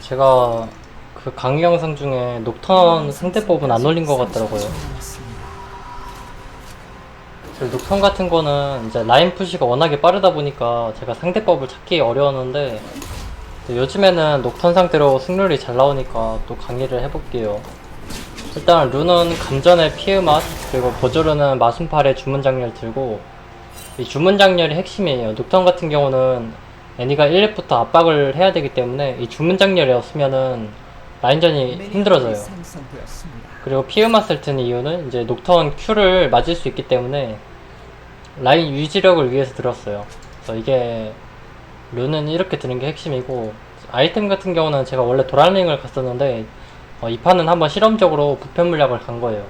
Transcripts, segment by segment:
제가 그 강의 영상 중에 녹턴 상대법은 안 올린 것 같더라고요. 그 녹턴 같은 거는 이제 라인 푸시가 워낙에 빠르다 보니까 제가 상대법을 찾기 어려웠는데 요즘에는 녹턴 상대로 승률이 잘 나오니까 또 강의를 해볼게요. 일단 룬은 감전의 피해 맛 그리고 보조르는 마순팔의 주문 장렬 들고 이 주문 장렬이 핵심이에요. 녹턴 같은 경우는 애니가 1렙부터 압박을 해야 되기 때문에 이 주문 장렬이 없으면은 라인전이 힘들어져요. 그리고 피해맛을 튼 이유는 이제 녹턴 Q를 맞을 수 있기 때문에 라인 유지력을 위해서 들었어요. 그래서 이게 룬은 이렇게 드는 게 핵심이고 아이템 같은 경우는 제가 원래 도랄링을 갔었는데 어, 이 판은 한번 실험적으로 부패 물약을 간 거예요.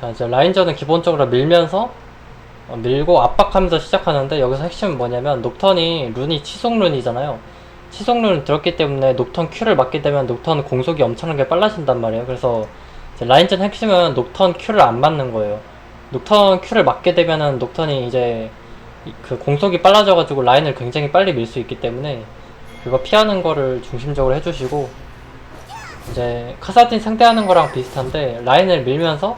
자 이제 라인전은 기본적으로 밀면서 어, 밀고 압박하면서 시작하는데 여기서 핵심은 뭐냐면 녹턴이 룬이 치속 룬이잖아요. 치속 룬을 들었기 때문에 녹턴 Q를 맞게 되면 녹턴 공속이 엄청나게 빨라진단 말이에요. 그래서 라인전 핵심은 녹턴 Q를 안 맞는 거예요. 녹턴 Q를 맞게 되면은 녹턴이 이제 이- 그 공속이 빨라져가지고 라인을 굉장히 빨리 밀 수 있기 때문에 그거 피하는 거를 중심적으로 해주시고 이제 카사딘 상대하는 거랑 비슷한데 라인을 밀면서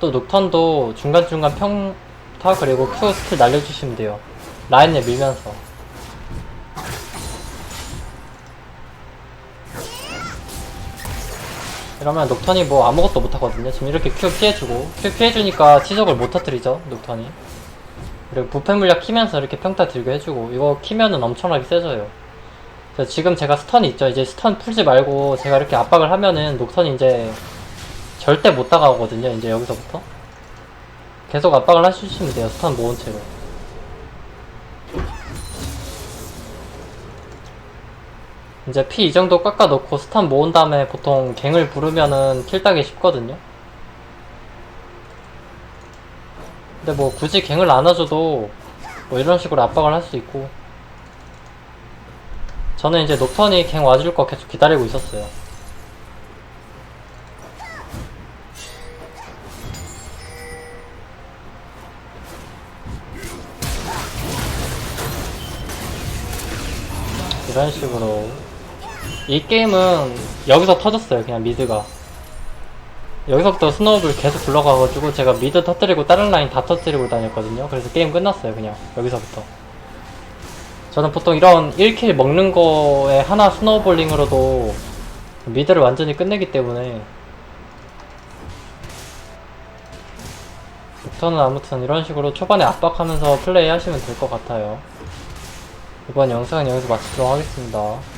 또 녹턴도 중간중간 평 타 그리고 Q 스킬 날려주시면 돼요. 라인을 밀면서. 이러면 녹턴이 뭐 아무것도 못하거든요. 지금 이렇게 Q 피해주고 Q 피해주니까 치적을 못 터뜨리죠 녹턴이. 그리고 부패 물약 키면서 이렇게 평타 들게 해주고 이거 키면은 엄청나게 세져요. 지금 제가 스턴이 있죠. 이제 스턴 풀지 말고 제가 이렇게 압박을 하면은 녹턴이 이제 절대 못 다가오거든요 이제 여기서부터 계속 압박을 해주시면 돼요 스턴 모은 채로. 이제 피 이 정도 깎아 놓고 스턴 모은 다음에 보통 갱을 부르면은 킬 따기 쉽거든요. 근데 뭐 굳이 갱을 안 해줘도 뭐 이런 식으로 압박을 할 수 있고. 저는 이제 녹턴이 갱 와줄 거 계속 기다리고 있었어요 이런 식으로. 이 게임은 여기서 터졌어요 그냥 미드가. 여기서부터 스노우를 계속 굴러가가지고 제가 미드 터뜨리고 다른 라인 다 터뜨리고 다녔거든요. 그래서 게임 끝났어요 그냥 여기서부터. 저는 보통 이런 1킬 먹는 거에 하나 스노우볼링으로도 미드를 완전히 끝내기 때문에 저는 아무튼 이런 식으로 초반에 압박하면서 플레이 하시면 될 것 같아요 이번 영상은 여기서 마치도록 하겠습니다